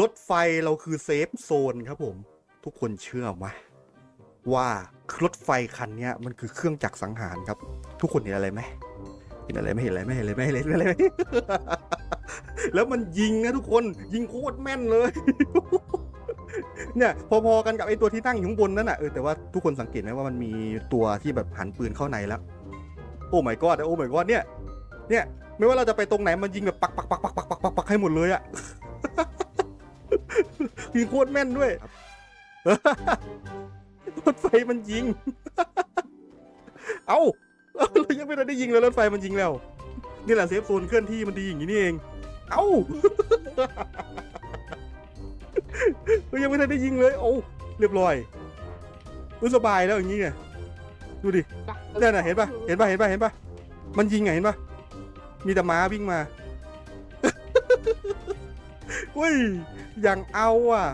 รถไฟเราคือเซฟโซนครับผม ทุกคนเชื่อไหมว่ารถไฟคันนี้มันคือเครื่องจักรสังหารครับ ทุกคนเห็นอะไรไหมเห็นอะไรไม่เห็นอะไรไม่เห็นอะไรไม่เห็นอะไรมแล้วมันยิงนะทุกคนยิงโคตรแม่นเลยเนี่ยพอๆกันกับไอตัวที่นั่งอยู่ข้างบนนั่นน่ะเออแต่ว่าทุกคนสังเกตไหมว่ามันมีตัวที่แบบหันปืนเข้าในแล้ว โอ้ไ my god โอ้ my god เนี่ยเนี่ย ไม่ว่าเราจะไปตรงไหนมันยิงแบบปักปักปักปักปักปักปักให้หมดเลยอะ ยิงโคตรแม่นด้วยรถไฟมันยิง เอ้าเรายังไม่ได้ยิงเลยรถไฟมันยิงแล้ว นี่แหละเซฟโซนเคลื่อนที่มันดีอย่างนี้นี่เอง เอ้าเรายังไม่ได้ยิงเลย โอ้เรียบร้อยรู้สบายแล้วอย่างนี้ไงดูดินั่นน่ะเห็นปะเห็นปะเห็นปะเห็นปะมันยิงไงเห็นปะมีแต่ม้าวิ่งมาเฮ้ย อย่างเอาอะ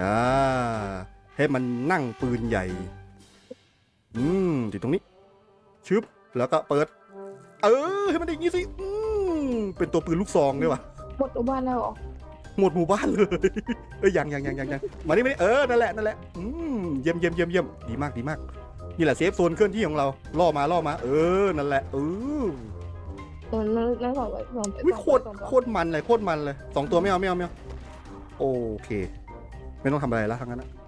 อ่าให้มันนั่งปืนใหญ่ อืมอยู่ตรงนี้ ชึบ แล้วก็เปิด เออ ให้มันได้อย่างงี้สิ อืมเป็นตัวปืนลูกซองด้วยวะหมดอุบ้านแล้วเหรอหมดหมู่บ้านเลย เอ้ยยังยังยังยังยังมานี่มานี่เออ นั่นแหละ นั่นแหละ อืมเยี่ยมเยี่ยมเยี่ยมเยี่ยมดีมาก ดีมาก นี่แหละเซฟโซนเคลื่อนที่ของเรา ล่อมา ล่อมา เออ นั่นแหละ เออตอนนั้นนั่นสองไปสองไปวิสองโคไปตรสองไปโคตรมันเลย โคตรมันเลย สองตัวไม่เอาไม่เอาไม่เอา โอเค ไม่ต้องทำอะไรแล้วทั้งนั้นนะ